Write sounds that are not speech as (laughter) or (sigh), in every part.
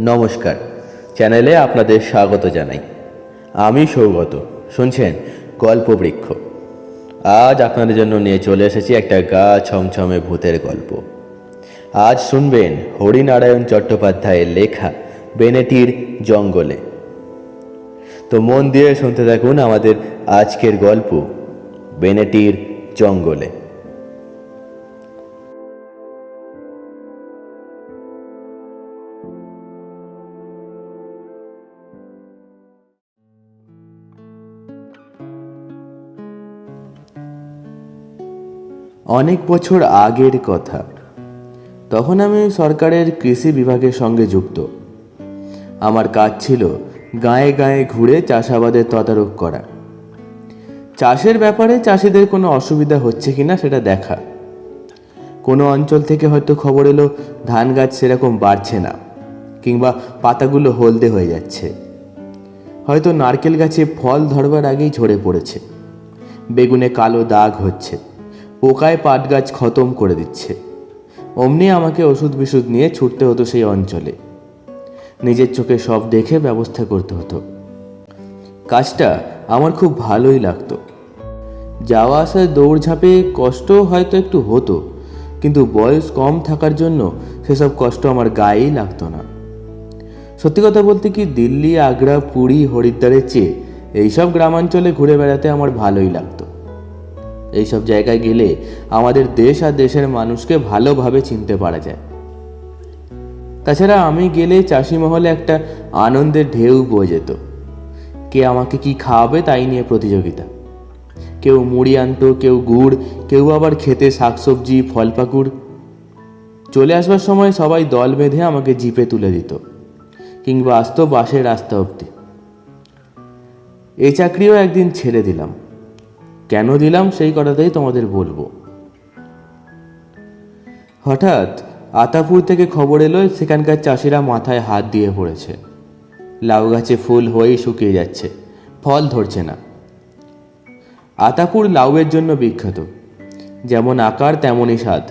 নমস্কার। চ্যানেলে আপনাদের স্বাগত জানাই। আমি সৌগত, শুনছেন গল্প বৃক্ষ আজ আপনাদের জন্য নিয়ে চলে এসেছি একটা গা ছমছমে ভূতের গল্প। আজ শুনবেন হরিনারায়ণ চট্টোপাধ্যায়ের লেখা বেনেটির জঙ্গলে। তো মন দিয়ে শুনতে থাকুন আমাদের আজকের গল্প, বেনেটির জঙ্গলে। অনেক বছর আগের কথা। তখন আমি সরকারের কৃষি বিভাগের সঙ্গে যুক্ত। আমার কাজ ছিল গায়ে গায়ে ঘুরে চাষাবাদের তদারক করা। চাষের ব্যাপারে চাষিদের কোনো অসুবিধা হচ্ছে কিনা সেটা দেখা। কোনো অঞ্চল থেকে হয়তো খবর এলো, ধান গাছ সেরকম বাড়ছে না, কিংবা পাতাগুলো হলদে হয়ে যাচ্ছে। হয়তো নারকেল গাছে ফল ধরবার আগেই ঝরে পড়েছে। বেগুনে কালো দাগ হচ্ছে। পোকায় পাট গাছ খতম করে দিচ্ছে। অমনি আমাকে ওষুধ বিশুধ নিয়ে ছুটতে হতো সেই অঞ্চলে। নিজের চোখে সব দেখে ব্যবস্থা করতে হতো। কাজটা আমার খুব ভালোই লাগতো। যাওয়া আসায় দৌড়ঝাঁপে কষ্ট হয়তো একটু হতো, কিন্তু বয়স কম থাকার জন্য সেসব কষ্ট আমার গায়েই লাগতো না। সত্যি কথা বলতে কি, দিল্লি, আগ্রা, পুরী, হরিদ্বারের চেয়ে এইসব গ্রামাঞ্চলে ঘুরে বেড়াতে আমার ভালোই লাগতো। এইসব জায়গায় গেলে আমাদের দেশ আর দেশের মানুষকে ভালোভাবে চিনতে পারা যায়। তাছাড়া আমি গেলে চাষি মহলে একটা আনন্দের ঢেউ বয়ে যেত। কে আমাকে কি খাওয়াবে তাই নিয়ে প্রতিযোগিতা। কেউ মুড়ি আনতো, কেউ গুড়, কেউ আবার খেতে শাকসবজি ফল পাকুড় চলে আসবার সময় সবাই দল বেঁধে আমাকে জিপে তুলে দিত, কিংবা আসতো বাসের রাস্তা অবধি। এই চাকরিও একদিন ছেড়ে দিলাম। কেন দিলাম সেই কথাটাই তোমাদের বলব। হঠাৎ আতাপুর থেকে খবর এলো, সেখানকার চাষিরা মাথায় হাত দিয়ে পড়েছে। লাউ গাছে ফুল হয়েই শুকিয়ে যাচ্ছে, ফল ধরছে না। আতাপুর লাউয়ের জন্য বিখ্যাত, যেমন আকার তেমনই স্বাদ।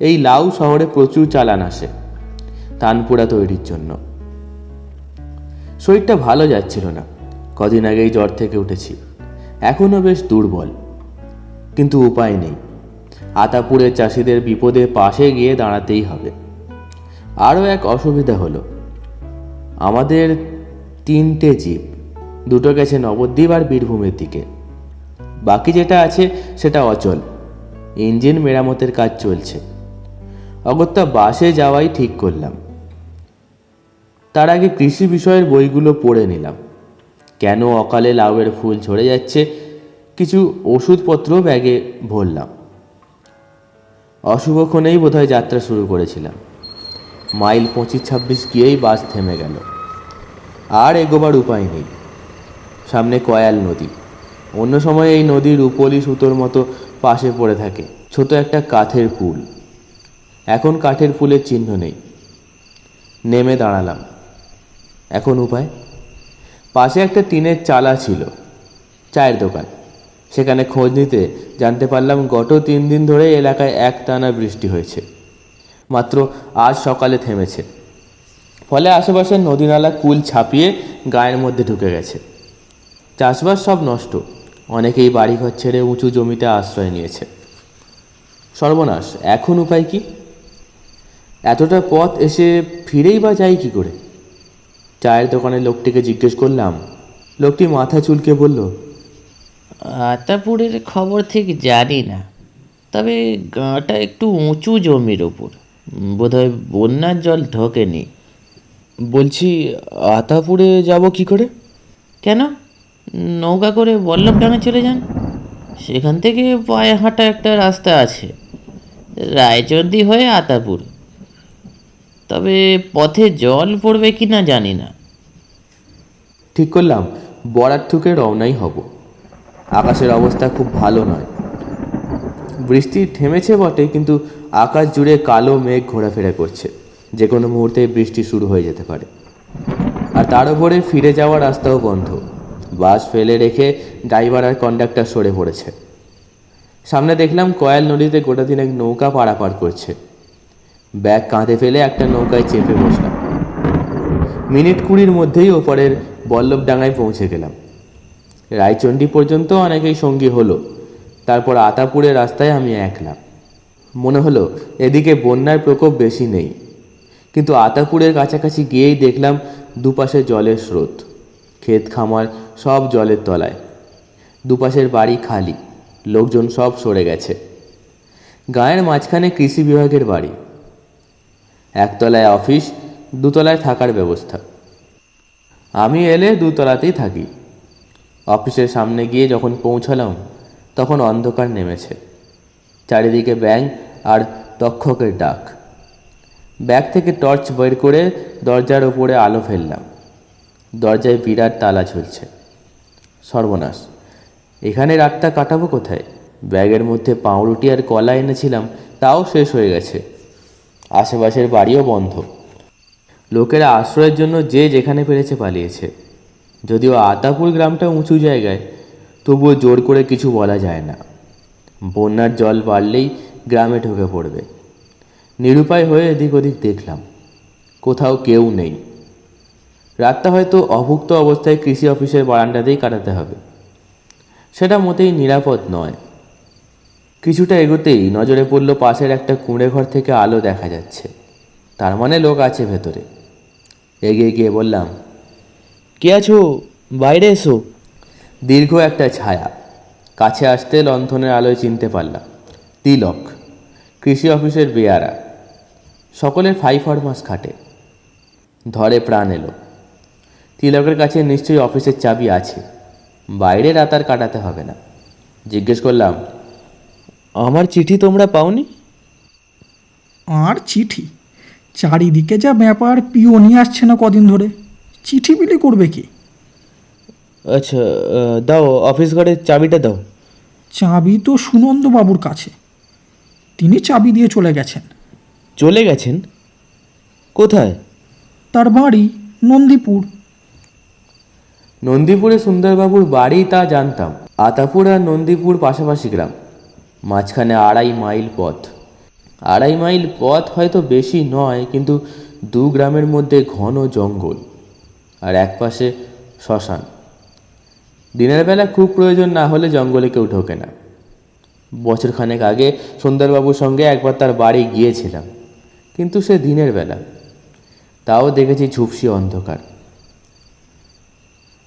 এই লাউ শহরে প্রচুর চালান আসে, তানপুরা তৈরির জন্য। শরীরটা ভালো যাচ্ছিল না, কদিন আগেই জ্বর থেকে উঠেছি। এখনও বেশ দুর্বল। কিন্তু উপায় নেই। আতাপুরের চাষিদের বিপদে পাশে গিয়ে দাঁড়াতেই হবে। আরও এক অসুবিধা হলো, আমাদের তিনটে জিপ দুটো গেছে নবদ্বীপ আর বীরভূমের দিকে। বাকি যেটা আছে সেটা অচল, ইঞ্জিন মেরামতের কাজ চলছে। অগত্যা বাসে যাওয়াই ঠিক করলাম। তার আগে কৃষি বিষয়ের বইগুলো পড়ে নিলাম। কেন অকালে লাউয়ের ফুল ঝরে যাচ্ছে? কিছু ওষুধপত্র ব্যাগে ভরলাম। অশুভক্ষণেই বোধহয় যাত্রা শুরু করেছিলাম। মাইল পঁচিশ ছাব্বিশ গিয়েই বাস থেমে গেল। আর এগোবার উপায় নেই। সামনে কয়াল নদী। অন্য সময় এই নদীর রূপলি সুতোর মতো পাশে পড়ে থাকে। ছোট একটা কাঠের পুল। এখন কাঠের পুলের চিহ্ন নেই। নেমে দাঁড়ালাম। এখন উপায়? পাশে একটা টিনের চালা ছিল, চায়ের দোকান। সেখানে খোঁজ নিতে জানতে পারলাম গত তিন দিন ধরে এলাকায় এক টানা বৃষ্টি হয়েছে। মাত্র আজ সকালে থেমেছে। ফলে আশেপাশের নদী নালা কুল ছাপিয়ে গায়ের মধ্যে ঢুকে গেছে। চাষবাস সব নষ্ট। অনেকেই বাড়িঘর ছেড়ে উঁচু জমিতে আশ্রয় নিয়েছে। সর্বনাশ, এখন উপায় কি? এতটা পথ এসে ফিরেই বা যাই কি করে? চায়ের দোকানের লোকটিকে জিজ্ঞেস করলাম। লোকটি মাথা চুলকে বলল আতাপুরের খবর ঠিক জানি না তবে গাঁটা একটু উঁচু জমির ওপর বোধহয় বন্যার জল ঢোকেনি। বলছি আতাপুরে যাব কি করে? কেন? নৌকা করে বল্লভডাঙে চলে যান। সেখান থেকে পায়ে হাঁটা একটা রাস্তা আছে। রায়চন্দি হয়ে আতাপুর। তবে পথে জল পড়বে কি না জানি না। ঠিক করলাম বরার থুকে রওনাই হব। আকাশের অবস্থা খুব ভালো নয়। বৃষ্টি থেমেছে বটে, কিন্তু আকাশ জুড়ে কালো মেঘ ঘোরাফেরা করছে। যে কোনো মুহূর্তে বৃষ্টি শুরু হয়ে যেতে পারে। আর তার উপরে ফিরে যাওয়ার রাস্তাও বন্ধ। বাস ফেলে রেখে ড্রাইভার আর কন্ডাক্টর সরে পড়েছে। সামনে দেখলাম কয়াল নদীতে গোটা দিন এক নৌকা পারাপার করছে। ব্যাগ কাঁধে ফেলে একটা নৌকায় চেপে বসলাম। মিনিট কুড়ির মধ্যেই ওপরের বল্লভডাঙ্গায় পৌঁছে গেলাম। রায়চণ্ডী পর্যন্ত অনেকেই সঙ্গী হলো। তারপর আতাপুরের রাস্তায় আমি একলা। মনে হলো, এদিকে বন্যার প্রকোপ বেশি নেই। কিন্তু আতাপুরের কাছাকাছি গিয়েই দেখলাম দুপাশে জলের স্রোত। ক্ষেত খামার সব জলের তলায়। দুপাশের বাড়ি খালি। লোকজন সব সরে গেছে। গায়ের মাঝখানে কৃষি বিভাগের বাড়ি। একতলায় অফিস, দুতলায় থাকার ব্যবস্থা। আমি এলে দুতলাতেই থাকি। অফিসের সামনে গিয়ে যখন পৌঁছালাম, তখন অন্ধকার নেমেছে। চারিদিকে ব্যাঙ আর তক্ষকের ডাক। ব্যাগ থেকে টর্চ বের করে দরজার ওপরে আলো ফেললাম। দরজায় বিরাট তালা ঝুলছে। সর্বনাশ, এখানে রাতটা কাটাবো কোথায়? ব্যাগের মধ্যে পাউরুটি আর কলা এনেছিলাম, তাও শেষ হয়ে গেছে। আশেপাশের বাড়িও বন্ধ। লোকেরা আশ্রয়ের জন্য যে যেখানে পেরেছে পালিয়েছে। যদিও আতাপুর গ্রামটা উঁচু জায়গায়, তবুও জোর করে কিছু বলা যায় না। বন্যার জল বাড়লেই গ্রামে ঢুকে পড়বে। নিরুপায় হয়ে এদিক ওদিক দেখলাম, কোথাও কেউ নেই। রাতটা হয়তো অভুক্ত অবস্থায় কৃষি অফিসের বারান্দাতেই কাটাতে হবে। সেটা মোটেই নিরাপদ নয়। কিছুটা এগোতেই নজরে পড়ল পাশের একটা কুঁড়ে ঘর থেকে আলো দেখা যাচ্ছে। তার মানে লোক আছে ভেতরে। এগিয়ে গিয়ে বললাম কে আছো? বাইরে এসো। দীর্ঘ একটা ছায়া। কাছে আসতে লণ্ঠনের আলোয় চিনতে পারলাম তিলক কৃষি অফিসের বেয়ারা। সকলের ফাইভ মাস খাটে। ধরে প্রাণ এলো। তিলকের কাছে নিশ্চয়ই অফিসের চাবি আছে। বাইরে রাত আর কাটাতে হবে না। জিজ্ঞেস করলাম আমার চিঠি তোমরা পাওনি? আর চিঠি? চারিদিকে যা ব্যাপার পিও নিয়ে আসছে না কদিন ধরে। চিঠি বিলি করবে কি? আচ্ছা দাও অফিস ঘরের চাবিটা দাও। চাবি তো সুনন্দবাবুর কাছে। তিনি চাবি দিয়ে চলে গেছেন। চলে গেছেন? কোথায়? তার বাড়ি নন্দীপুর। নন্দীপুরে সুন্দরবাবুর বাড়ি তা জানতাম। আতাপুর আর নন্দীপুর পাশাপাশি গ্রাম। মাঝখানে আড়াই মাইল পথ। আড়াই মাইল পথ হয়তো বেশি নয়, কিন্তু দু গ্রামের মধ্যে ঘন জঙ্গল আর একপাশে শ্মশান। দিনের বেলা খুব প্রয়োজন না হলে জঙ্গলে কেউ ঢোকে না। বছরখানেক আগে সুন্দরবাবুর সঙ্গে একবার তার বাড়ি গিয়েছিলাম, কিন্তু সে দিনের বেলা। তাও দেখেছি ঝুপসি অন্ধকার।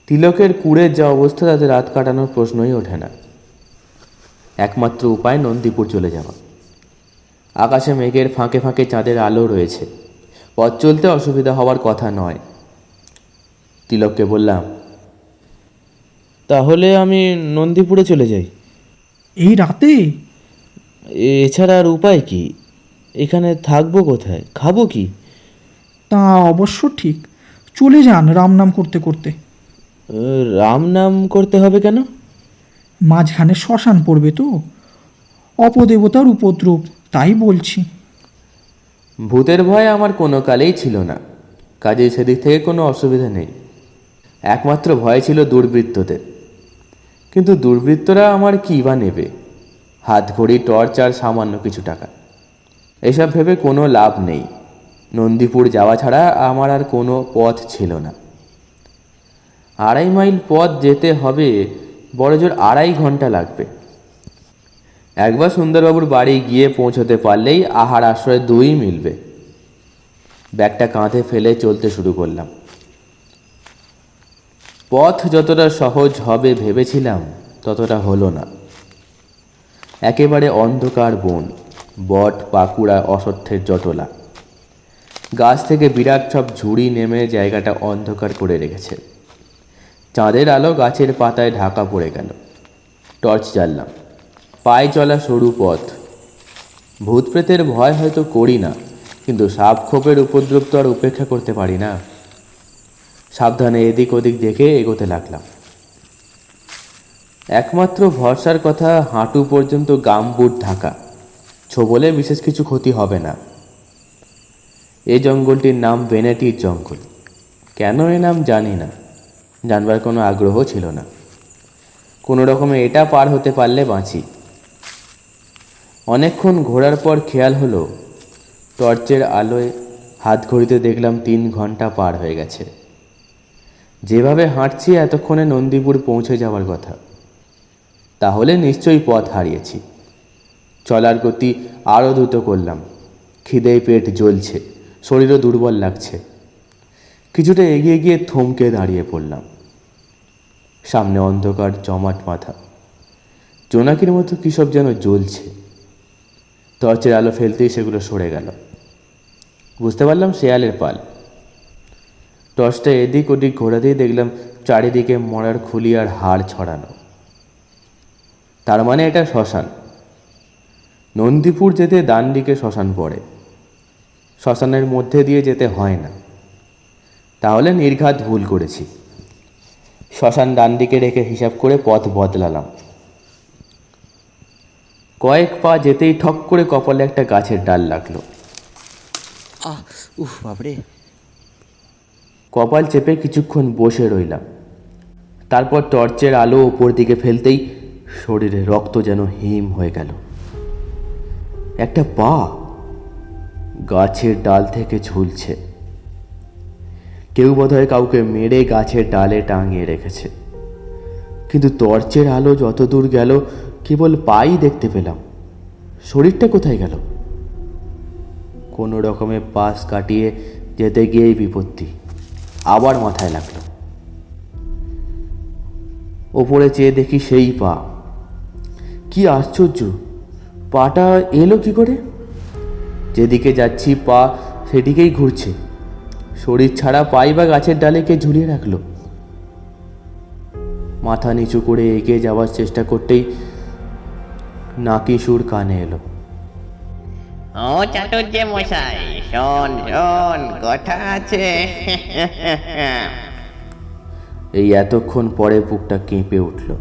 তিলকের কুড়ের যা অবস্থা, তাতে রাত কাটানোর প্রশ্নই ওঠে না। একমাত্র উপায় নন্দীপুর চলে যাওয়া। আকাশে মেঘের ফাঁকে ফাঁকে চাঁদের আলো রয়েছে। পথ চলতে অসুবিধা হওয়ার কথা নয়। তিলককে বললাম তাহলে আমি নন্দীপুরে চলে যাই। এই রাতে? এছাড়া আর উপায় কি? এখানে থাকব কোথায়? খাব কি? তা অবশ্য ঠিক। চলে যান রাম নাম করতে করতে। রাম নাম করতে হবে কেন? মাঝখানে শ্মশান পড়বে তো? অপদেবতার উপদ্রব, তাই বলছি। ভূতের ভয় আমার কোনো কালেই ছিল না। কাজে সেদিক থেকে কোনো অসুবিধা নেই। একমাত্র ভয় ছিল দুর্বৃত্তদের। কিন্তু দুর্বৃত্তরা আমার কী বা নেবে? হাত ঘড়ি, টর্চ আর সামান্য কিছু টাকা। এসব ভেবে কোনো লাভ নেই। নন্দীপুর যাওয়া ছাড়া আমার আর কোনো পথ ছিল না। আড়াই মাইল পথ যেতে হবে বড়জোর আড়াই ঘণ্টা লাগবে। একবার সুন্দরবাবুর বাড়ি গিয়ে পৌঁছতে পারলেই আহার আশ্রয় দুই মিলবে। ব্যাগটা কাঁধে ফেলে চলতে শুরু করলাম। পথ যতটা সহজ হবে ভেবেছিলাম, ততটা হলো না। একেবারে অন্ধকার বন, বট, পাকুড়া, অসত্যের জটলা। গাছ থেকে বিরাট সব ঝুড়ি নেমে জায়গাটা অন্ধকার করে রেখেছে। চাঁদের আলো গাছের পাতায় ঢাকা পড়ে গেল। টর্চ জ্বাললাম। পায়ে চলা সরু পথ। ভূত প্রেতের ভয় হয়তো করি না, কিন্তু সাপ খোপের উপদ্রব তো আর উপেক্ষা করতে পারি না। সাবধানে এদিক ওদিক দেখে এগোতে লাগলাম। একমাত্র ভরসার কথা হাঁটু পর্যন্ত গামবুট ঢাকা। ছোবলে বিশেষ কিছু ক্ষতি হবে না। এই জঙ্গলটির নাম বেনেটির জঙ্গল। কেন এ নাম জানি না। জানবার কোনো আগ্রহ ছিল না। কোনো রকমে এটা পার হতে পারলে বাঁচি। অনেকক্ষণ ঘোরার পর খেয়াল হলো, টর্চের আলোয় হাত ঘড়িতে দেখলাম তিন ঘণ্টা পার হয়ে গেছে। যেভাবে হাঁটছি এতক্ষণে নন্দীপুর পৌঁছে যাওয়ার কথা। তাহলে নিশ্চয়ই পথ হারিয়েছি। চলার গতি আরও দ্রুত করলাম। খিদেই পেট জ্বলছে, শরীরও দুর্বল লাগছে। কিছুটা এগিয়ে গিয়ে থমকে দাঁড়িয়ে পড়লাম। সামনে অন্ধকার, জমাট মাথা জোনাকির মতো কী সব যেন জ্বলছে। টর্চের আলো ফেলতেই সেগুলো সরে গেল। বুঝতে পারলাম শেয়ালের পাল। টর্চটা এদিক ওদিক ঘোরাতেই দেখলাম চারিদিকে মরার খুলি আর হাড় ছড়ানো। তার মানে এটা শ্মশান। নন্দীপুর যেতে ডান দিকে শ্মশান পড়ে। শ্মশানের মধ্যে দিয়ে যেতে হয় না। তাহলে নির্ঘাত ভুল করেছি। শ্মশান ডান দিকে রেখে হিসাব করে পথ বদলালাম। কয়েক পা যেতেই ঠক করে কপালে একটা গাছের ডাল লাগল। আহ উফ বাপরে। কপাল চেপে কিছুক্ষণ বসে রইলাম। তারপর টর্চের আলো ওপর দিকে ফেলতেই শরীরে রক্ত যেন হিম হয়ে গেল। একটা পা গাছের ডাল থেকে ঝুলছে। কেউ বোধহয় কাউকে মেরে গাছের ডালে টাঙিয়ে রেখেছে। কিন্তু টর্চের আলো যত দূর গেল, কেবল পাই দেখতে পেলাম। শরীরটা কোথায় গেল? কোনো রকমে পাশ কাটিয়ে যেতে গিয়েই বিপত্তি আবার মাথায় লাগল। ওপরে চেয়ে দেখি সেই পা। কি আশ্চর্য! পাটা এলো কি করে? যেদিকে যাচ্ছি পা, সেদিকেই ঘুরছে। শরীর ছাড়া পাই বা গাছের ডালে কে ঝুলিয়ে রাখল? মাথা নিচু করে এগিয়ে যাওয়ার চেষ্টা করতেই নাকি সুর কানে এলো। ও চাটুর্য মশাই শোন শোন কথা আছে। এই এতক্ষণ পরে বুকটা কেঁপে উঠল।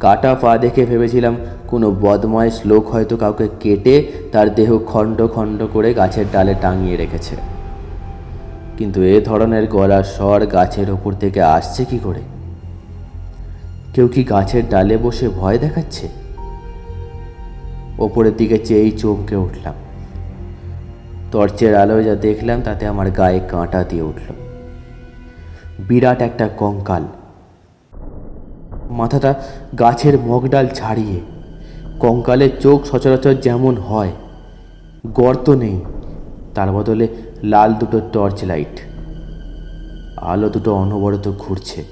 কাটা পা দেখে ভেবেছিলাম কোনো বদমাইশ লোক হয়তো কাউকে কেটে তার দেহ খণ্ড খণ্ড করে গাছের ডালে টাঙিয়ে রেখেছে। কিন্তু এ ধরনের গলার স্বর গাছের ওপর থেকে আসছে কি করে? কেউ কি গাছের ডালে বসে ভয় দেখাচ্ছে? ওপরের দিকে চেয়েই চমকে উঠলাম। টর্চের আলোয় যা দেখলাম, তাতে আমার গায়ে কাঁটা দিয়ে উঠল। বিরাট একটা কঙ্কাল। মাথাটা গাছের মগডাল ছাড়িয়ে, কঙ্কালের চোখ সচরাচর যেমন হয়, গর্ত নেই। তার বদলে লাল দুটো টর্চ লাইট। আলো দুটো অনবরত ঘুরছে।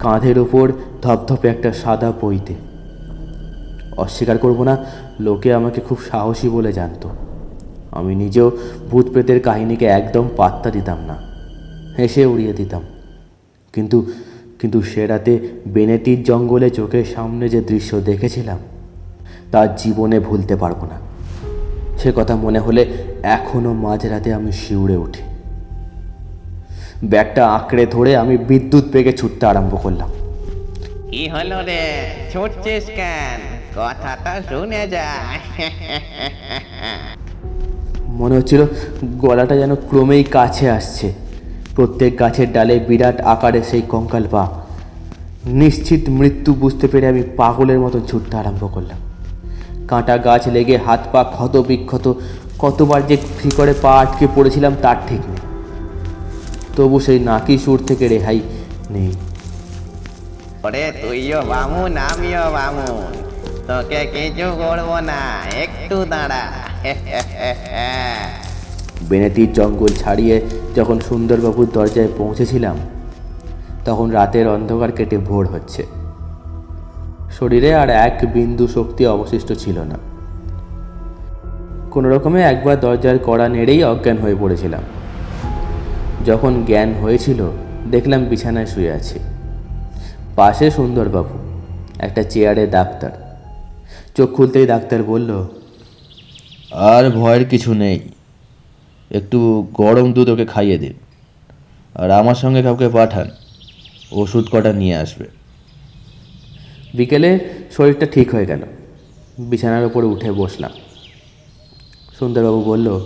কাঁধের ওপর ধপধপে একটা সাদা পইতে। অস্বীকার করব না, লোকে আমাকে খুব সাহসী বলে জানতো। আমি নিজেও ভূত প্রেতের কাহিনীকে একদম পাত্তা দিতাম না। হেসে উড়িয়ে দিতাম। কিন্তু কিন্তু সে রাতে বেনেটির জঙ্গলে চোখের সামনে যে দৃশ্য দেখেছিলাম, তা জীবনে ভুলতে পারব না। সে কথা মনে হলে এখনও মাঝরাতে আমি শিউরে উঠি। ব্যাগটা আঁকড়ে ধরে আমি বিদ্যুৎ বেগে ছুটতে আরম্ভ করলাম। কি হলো রে? ছুটছিস কেন? কথাটা শুনে মনে হচ্ছিল গলাটা যেন ক্রমেই কাছে আসছে। প্রত্যেক গাছের ডালে বিরাট আকারে সেই কঙ্কাল পা। নিশ্চিত মৃত্যু বুঝতে পেরে আমি পাগলের মতো ছুটতে আরম্ভ করলাম। কাঁটা গাছ লেগে হাত পা ক্ষত বিক্ষত কতবার যে ফিকরে পা আটকে পড়েছিলাম তার ঠিক নেই। তবু সেই নাকি সুর থেকে রেহাই নেই। ওরে তুইও বামুন আমিও বামুন। তোকে কিছু করব না একটু দাঁড়া। (laughs) বেনেটির জঙ্গল ছাড়িয়ে যখন সুন্দরবাবুর দরজায় পৌঁছেছিলাম তখন রাতের অন্ধকার কেটে ভোর হচ্ছে। শরীরে আর এক বিন্দু শক্তি অবশিষ্ট ছিল না। কোনো রকমে একবার দরজার কড়া নেড়েই অজ্ঞান হয়ে পড়েছিলাম। যখন জ্ঞান হয়েছিল, দেখলাম বিছানায় শুয়ে আছি। পাশে সুন্দরবাবু, একটা চেয়ারে ডাক্তার। চোখ খুলতেই ডাক্তার বলল, আর ভয়ের কিছু নেই। একটু গরম দুধ ওকে খাইয়ে দিন। আর আমার সঙ্গে কাউকে পাঠান। ওষুধ কটা নিয়ে আসবে। বিকেলে শরীরটা ঠিক হয়ে গেল। বিছানার উপরে উঠে বসলাম। সুন্দরবাবু বলল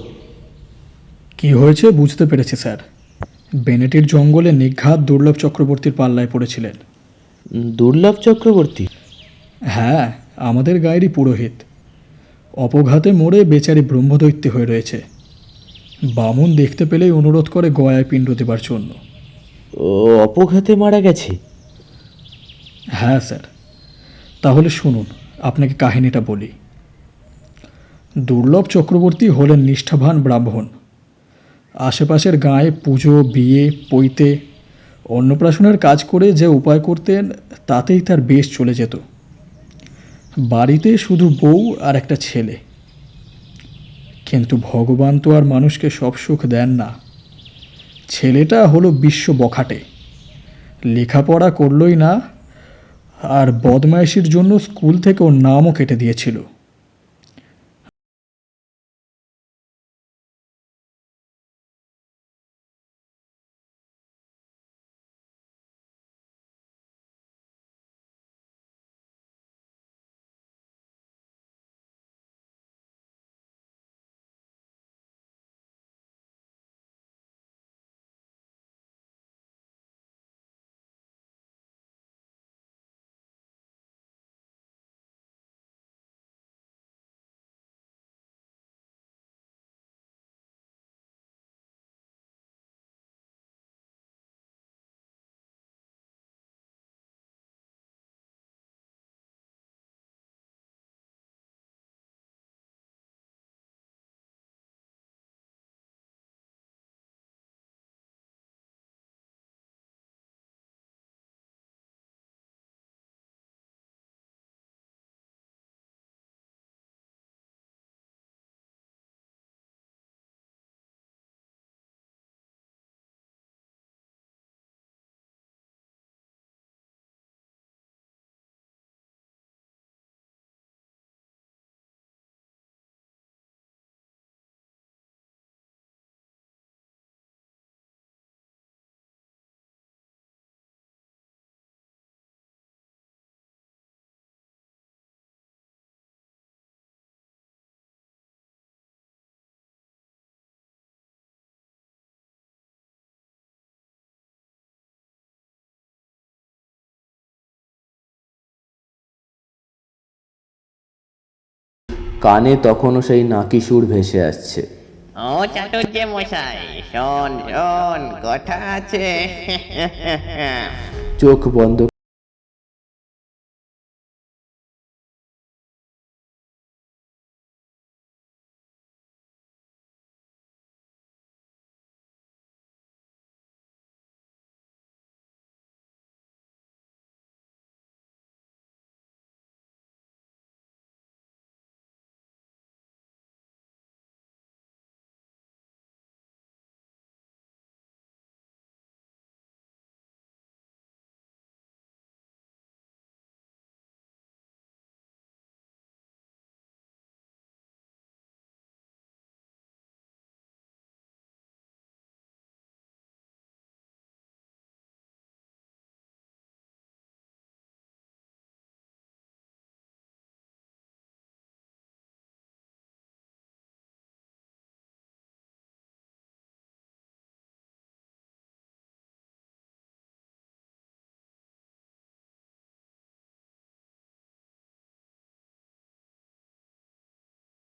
কি হয়েছে বুঝতে পেরেছি স্যার। বেনেটির জঙ্গলে নিঘাত দুর্লভ চক্রবর্তীর পাল্লায় পড়েছিলেন। দুর্লভ চক্রবর্তী? হ্যাঁ আমাদের গায়েরই পুরোহিত। অপঘাতে মরে বেচারি ব্রহ্মদৈত্য হয়ে রয়েছে। বামুন দেখতে পেলেই অনুরোধ করে গয়ায় পিণ্ড দেবার জন্য। ও অপঘাতে মারা গেছে? হ্যাঁ স্যার। তাহলে শুনুন, আপনাকে কাহিনীটা বলি। দুর্লভ চক্রবর্তী হলেন নিষ্ঠাবান ব্রাহ্মণ। আশেপাশের গাঁয়ে পুজো, বিয়ে, পৈতে, অন্নপ্রাশনের কাজ করে যে উপায় করতেন, তাতেই তার বেশ চলে যেত। বাড়িতে শুধু বউ আর একটা ছেলে। কিন্তু ভগবান তো আর মানুষকে সব সুখ দেন না। ছেলেটা হলো বিশ্ব বখাটে। লেখাপড়া করলই না আর বদমায়েশির জন্য স্কুল থেকে ওর নামও কেটে দিয়েছিল। কানে তখনও সেই নাকি সুর ভেসে আসছে। ও চাটুর্য মশাই শোন শোন কথা আছে। চোখ বন্ধ